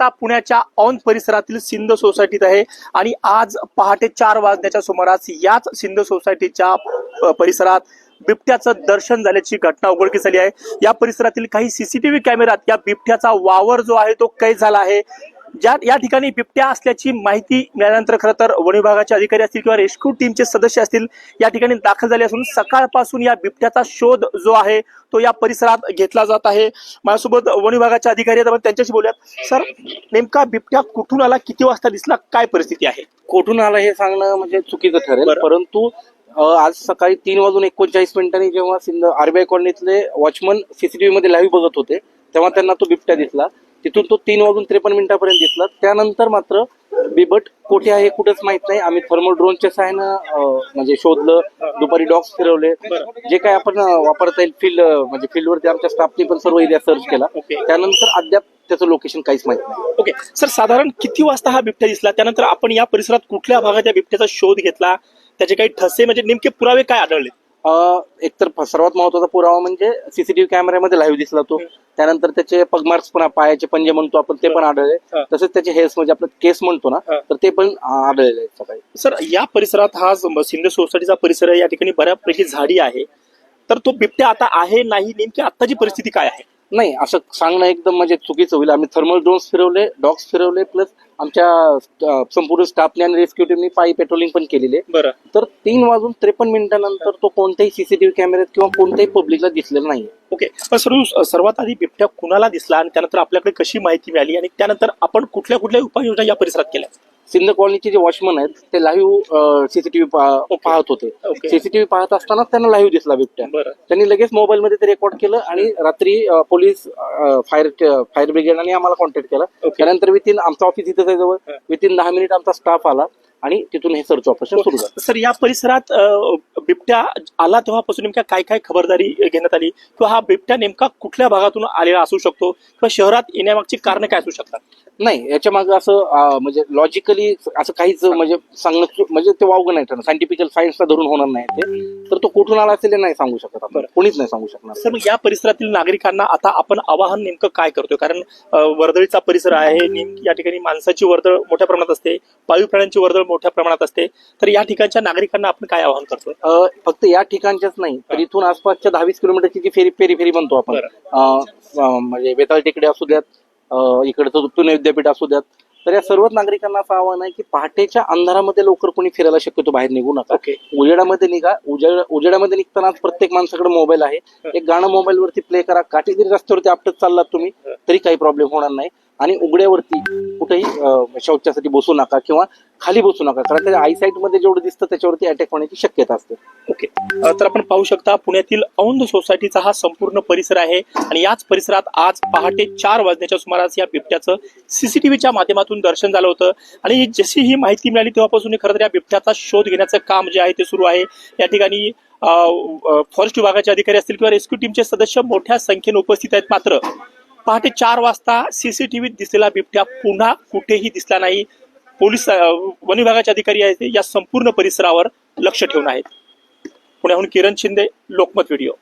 आता पुण्याच्या औंध परिसरातील सिंध सोसायटीत आहे. आणि आज पहाटे चार वाजण्याच्या सुमारास याच सिंध सोसायटीच्या परिसरात बिबट्याचं दर्शन झाल्याची घटना उघडकीस आली आहे. या परिसरातील काही सीसीटीव्ही कॅमेऱ्यात या बिबट्याचा वावर जो आहे तो कैद झाला आहे. ज्या या ठिकाणी बिबट्या असल्याची माहिती मिळाल्यानंतर खरं तर वन विभागाचे अधिकारी असतील किंवा रेस्क्यू टीमचे सदस्य असतील या ठिकाणी दाखल झाले असून सकाळपासून या बिबट्याचा शोध जो आहे तो या परिसरात घेतला जात आहे. माझ्यासोबत वन विभागाचे अधिकारी आहेत आपण त्यांच्याशी बोलूयात. सर नेमका बिबट्या कुठून आला किती वाजता दिसला काय परिस्थिती आहे? कुठून आला हे सांगणं म्हणजे चुकीचं ठरेल. बरं. परंतु अ, आज सकाळी तीन वाजून एकोणचाळीस मिनिटांनी जेव्हा सिंध आरबीआय कॉलनीतले वॉचमन सीसीटीव्ही मध्ये लाईव्ह बघत होते तेव्हा त्यांना तो बिबट्या दिसला. तिथून तो तीन वाजून त्रेपन्न मिनिटापर्यंत दिसला. त्यानंतर मात्र बिबट कुठे आहे कुठेच माहीत नाही. आम्ही थर्मल ड्रोनच्या सहाय्यानं म्हणजे शोधलं. दुपारी डॉग्स फिरवले. जे काय आपण वापरता येईल फील्ड म्हणजे फील्डवरती आमच्या स्टाफनी पण सर्व एरिया सर्च केला. त्यानंतर अद्याप त्याचं लोकेशन काहीच माहीत नाही. ओके सर साधारण किती वाजता हा बिबट्या दिसला? त्यानंतर आपण या परिसरात कुठल्या भागात या बिबट्याचा शोध घेतला? त्याचे काही ठसे म्हणजे नेमके पुरावे काय आढळले? एकतर सर्वात महत्त्वाचा पुरावा म्हणजे सीसीटीव्ही कॅमेऱ्यामध्ये लाईव्ह दिसला तो. त्यानंतर त्याचे पगमार्क्स पण पायाचे पंजे म्हणतो आपण ते पण आढळले. तसेच त्याचे हेअर्स म्हणजे आपलं केस म्हणतो ना. तर ते पण आढळले सकाळी. सर या परिसरात हा सिंध सोसायटीचा परिसर आहे या ठिकाणी बऱ्यापैकी झाडी आहे. तर तो बिबट्या आता आहे नाही नेमकी आताची परिस्थिती काय आहे? नाही असं सांगणं एकदम म्हणजे चुकीचं होईल. आम्ही थर्मल ड्रोन्स फिरवले डॉग्स फिरवले प्लस आमच्या संपूर्ण स्टाफने आणि रेस्क्यू टीमने पायी पेट्रोलिंग पण केलेली आहे. बरं. तर तीन वाजून त्रेपन्न मिनिटानंतर तो कोणत्याही सीसीटीव्ही कॅमेऱ्यात किंवा कोणत्याही पब्लिकला दिसलेला नाही ओके. पण सर्व सर्वात आधी बिबट्या कुणाला दिसला आणि त्यानंतर आपल्याकडे कशी माहिती मिळाली आणि त्यानंतर आपण कुठल्या कुठल्या उपाययोजना या परिसरात केल्या? सिंध कॉलनीचे जे वॉचमन आहेत ते लाईव्ह सीसीटीव्ही पाहत होते. सीसीटीव्ही पाहत असताना त्यांना लाईव्ह दिसला बिबट्या. त्यांनी लगेच मोबाईल मध्ये ते रेकॉर्ड केलं आणि रात्री पोलीस फायर फायर ब्रिगेडने आम्हाला कॉन्टॅक्ट केला. त्यानंतर विथिन आमचं ऑफिस इथंच आहे जवळ. विथिन दहा मिनिट आमचा स्टाफ आला आणि तिथून हे सर्च ऑपरेशन सुरू झालं. सर या परिसरात बिबट्या आला तेव्हापासून नेमक्या काय काय खबरदारी घेण्यात आली? किंवा हा बिबट्या नेमका कुठल्या भागातून आलेला असू शकतो? किंवा शहरात येण्यामागची कारण काय असू शकतात? नाही याच्या मागे असं म्हणजे लॉजिकली असं काहीच म्हणजे सांगणं म्हणजे ते वावगं नाही ठरणार. सायंटिफिकल सायन्सला धरून होणार नाही ते. तर तो कुठून आला असेल नाही सांगू शकत आपण. कोणीच नाही सांगू शकणार. सर मग या परिसरातील नागरिकांना आता आपण आवाहन नेमकं काय करतोय? कारण वर्दळीचा परिसर आहे नेमकी या ठिकाणी माणसाची वर्दळ मोठ्या प्रमाणात असते पाळीव प्राण्यांची वर्दळ मोठ्या प्रमाणात असते. तर या ठिकाणच्या नागरिकांना आपण काय आवाहन करतोय? फक्त या ठिकाणच्याच नाही तर इथून आसपासच्या दहावीस किलोमीटरची जी फेरी फेरी फेरी म्हणतो आपण. म्हणजे बेताळ टेकडे असू द्यात इकडचं पुणे विद्यापीठ असू द्यात तर या सर्वच नागरिकांना असं आव्हान आहे की पहाटेच्या अंधारामध्ये लवकर कोणी फिरायला शक्यतो बाहेर निघू नका. उजेडामध्ये निघा. उजेड उजेडामध्ये निघताना प्रत्येक माणसाकडे मोबाईल आहे. एक गाणं मोबाईल वरती प्ले करा. काठी जरी रस्त्यावरती आपटत चाललात तुम्ही तरी काही प्रॉब्लेम होणार नाही. आणि उघड्यावरती कुठेही शौचासाठी बसू नका किंवा खाली बसू नका. कारण त्याच्या आयसाईटमध्ये जेवढं दिसतं त्याच्यावरती अटॅक होण्याची शक्यता असते. ओके तर आपण पाहू शकता पुण्यातील औंध सोसायटीचा हा संपूर्ण परिसर आहे. आणि याच परिसरात आज पहाटे चार वाजण्याच्या सुमारास या बिबट्याचं सीसीटीव्हीच्या माध्यमातून दर्शन झालं होतं. आणि जशी ही माहिती मिळाली तेव्हापासून खरं तर या बिबट्याचा शोध घेण्याचं काम जे आहे ते सुरू आहे. या ठिकाणी फॉरेस्ट विभागाचे अधिकारी असतील किंवा रेस्क्यू टीमचे सदस्य मोठ्या संख्येने उपस्थित आहेत. मात्र पहाटे चार वाजता सीसीटीव्हीत दिसलेला बिबट्या पुन्हा कुठेही दिसला नाही. पोलीस वन विभागाचे अधिकारी आहेत या संपूर्ण परिसरावर लक्ष ठेवून आहेत. पुण्याहून किरण शिंदे लोकमत व्हिडिओ.